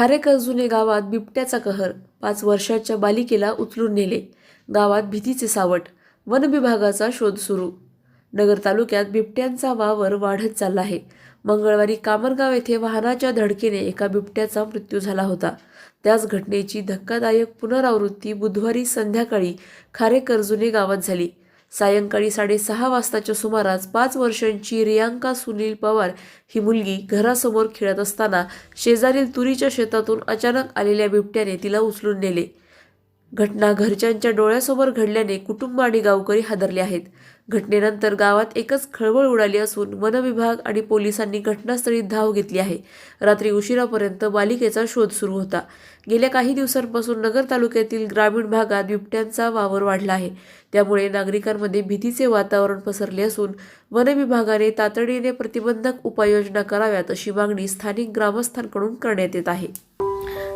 खारेकरजुने गावात बिबट्याचा कहर. पाच वर्षाच्या बालिकेला उचलून नेले. गावात भीतीचे सावट. वन विभागाचा शोध सुरू. नगर तालुक्यात बिबट्यांचा वावर वाढत चालला आहे. मंगळवारी कामरगाव येथे वाहनाच्या धडकेने एका बिबट्याचा मृत्यू झाला होता. त्याच घटनेची धक्कादायक पुनरावृत्ती बुधवारी संध्याकाळी खारेकर्जुने गावात झाली. सायंकाळी साडेसहा वाजताच्या सुमारास पाच वर्षांची रियांका सुनील पवार ही मुलगी घरासमोर खेळत असताना शेजारील तुरीच्या शेतातून अचानक आलेल्या बिबट्याने तिला उचलून नेले. घटना घरच्यांच्या डोळ्यासमोर घडल्याने कुटुंब आणि गावकरी हादरले आहेत. घटनेनंतर गावात एकच खळबळ उडाली असून वनविभाग आणि पोलिसांनी घटनास्थळी धाव घेतली आहे. रात्री उशिरापर्यंत बालिकेचा शोध सुरू होता. गेल्या काही दिवसांपासून नगर तालुक्यातील ग्रामीण भागात बिबट्यांचा वावर वाढला आहे. त्यामुळे नागरिकांमध्ये भीतीचे वातावरण पसरले असून वनविभागाने तातडीने प्रतिबंधक उपाययोजना कराव्यात अशी मागणी स्थानिक ग्रामस्थांकडून करण्यात येत आहे.